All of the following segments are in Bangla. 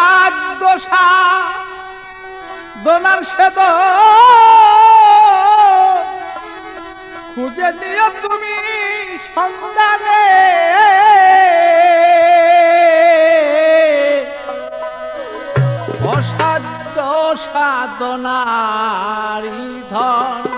রাগ দোষা দোনার সেদ। খুঁজে দিও তুমি সন্ধানে। অসাধ্য সাধনারি ধন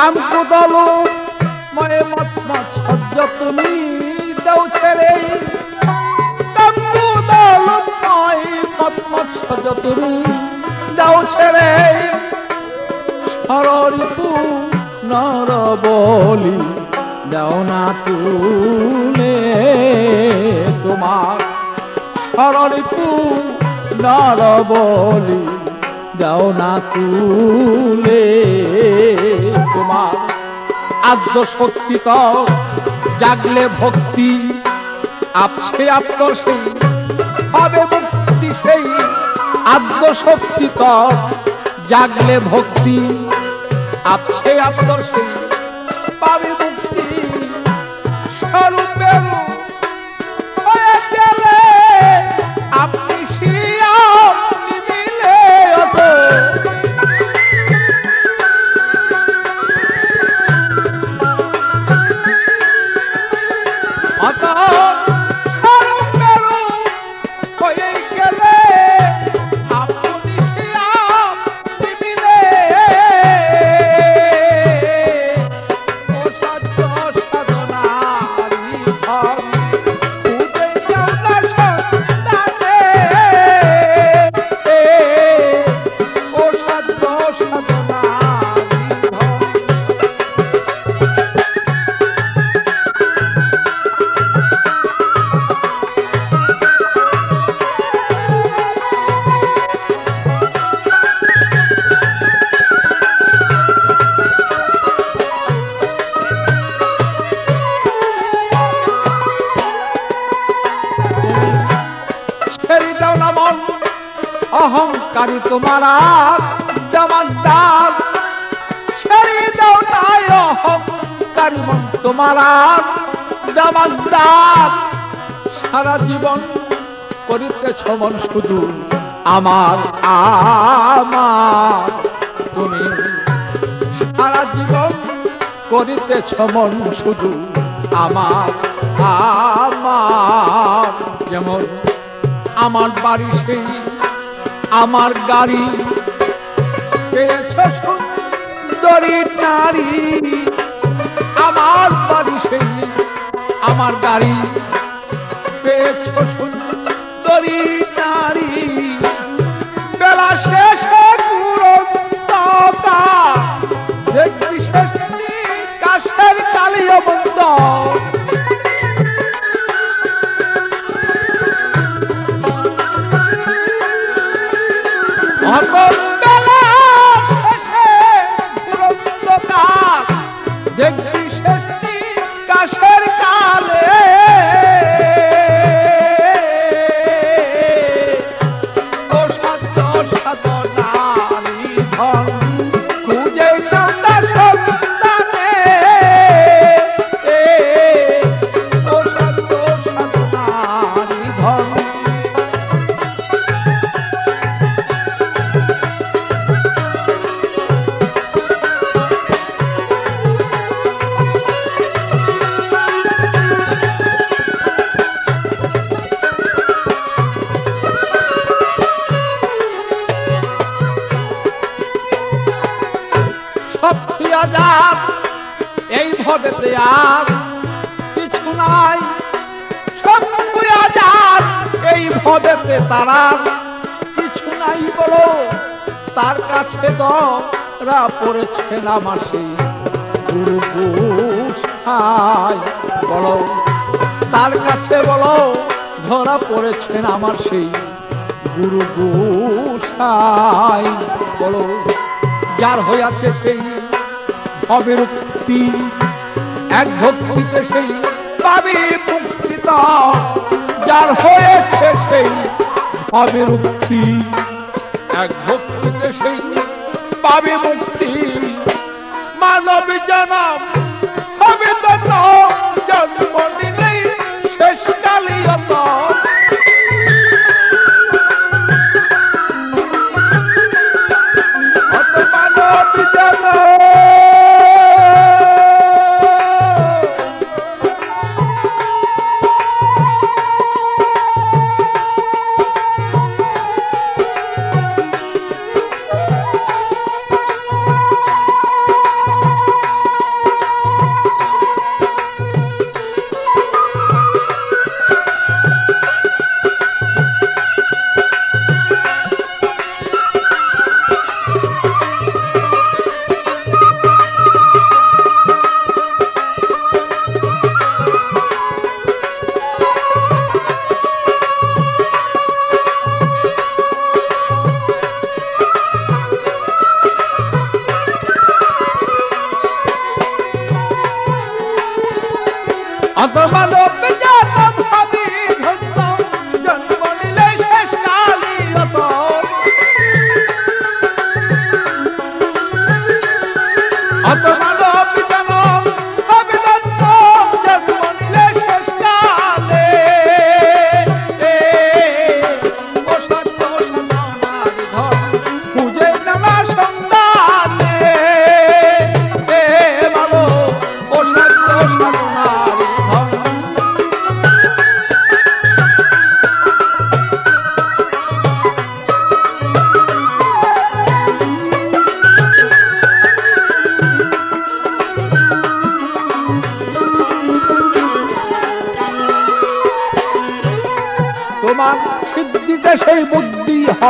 কাম কুদল ময়ে মত মত সহ্য তুমি দাও ছেড়ে। কাম কুদল ময় মত মত সহ্য তুমি দাও ছেড়ে। সরিপু নর বলি, দাও না তুলে তোমার। সররিপু নর বলি দাও না তুলে। তোমার আদ্য শক্তি তো জাগলে ভক্তি আপছে আপ্তর হবে মুক্তি সেই। আদ্য শক্তি তো জাগলে ভক্তি আপছে আপ্তর সেই তোমার জমাদার ছেড়ে দাও না অহংকারী, মন তোমার জমাদার সারা জীবন করিতেছ মন শুধু আমার আমার। তুমি সারা জীবন করিতেছ মন শুধু আমার আমার। যেমন আমার বাড়ি সেই আমার গাড়ি আমার বাড়ি সেই আমার গাড়ি পেয়েছ সুন্দরী আর কিছু নাই। সব যাক এই ভবেতে তারা কিছু নাই বলো। তার কাছে দরা সেই গুরু গোসাই, বলো। তার কাছে বলো, ধরা পড়েছেন আমার সেই গুরু বলো। যার হইয়াছে সেই ভবের উক্তি এক ভক্তিতে সেই পাবি মুক্তিতা যার হয়েছে সেই পাবে মুক্তি। এক ভক্তিতে সেই পাবি মুক্তি, মানব জনম জাতম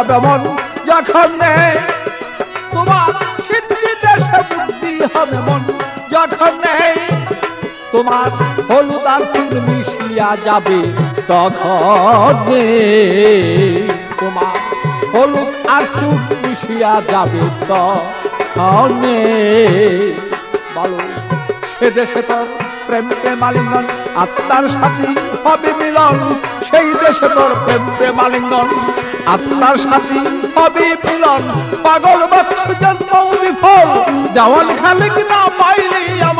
বুদ্ধি হবে মন যখন নেই তোমার সিদ্ধিতে সে বুদ্ধি হবে মন, যখন নেই তোমার হলুদ আর মিশিয়া যাবে, তখন তোমার হলুদ আর চুপ মিশিয়া যাবে, তখন। বলো, সে দেশে তোর প্রেম প্রেমালিঙ্গন আত্মার সাথী হবে মিলন, সেই দেশে তোর প্রেম প্রেমালিঙ্গন আত্মার সাথী হবে মিলন। পাগল বাক্স জন্ম বিফল। দেওয়াল খালিক না পাইলে আমার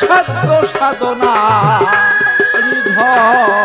সাধ্য সাধনা ধন